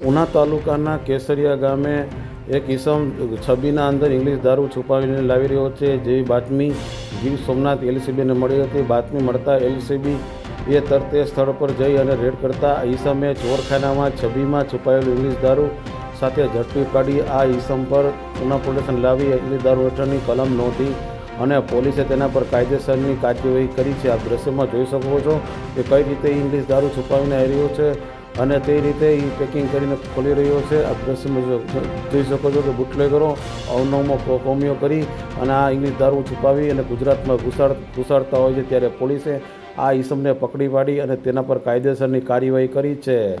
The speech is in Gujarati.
ઉના તાલુકાના કેસરિયા ગામે એક ઇસમ છબીના અંદર ઇંગ્લિશ દારૂ છુપાવીને લાવી રહ્યો છે. જેવી બાતમી ગીર સોમનાથ એલસીબીને મળી હતી. બાતમી મળતા એલસીબી એ તરતે સ્થળ પર જઈ અને રેડ કરતા ઈસમે ચોરખાનામાં છબીમાં છુપાયેલું ઇંગ્લિશ દારૂ સાથે ઝડપી પાડી. આ ઈસમ પર ઉના પોલીસને લાવી ઇંગ્લિશ દારૂ હેઠળની કલમ નોંધી અને પોલીસે તેના પર કાયદેસરની કાર્યવાહી કરી છે. આપ દ્રશ્યમાં જોઈ શકો છો કે કઈ રીતે ઇંગ્લિશ દારૂ છુપાવીને આવી રહ્યો છે અને તે રીતે એ પેકિંગ કરીને ખોલી રહ્યો છે. આ જો- જોઈ શકો છો કે બુટલેગરો અવનવમાં કો- કોમીઓ કરી અને આ ઇંગ્લિશ દારૂ છુપાવી અને ગુજરાતમાં ઘુસાડ, ઘુસાડતા હોય છે ત્યારે પોલીસે આ ઈસમને પકડી પાડી અને તેના પર કાયદેસરની કાર્યવાહી કરી છે.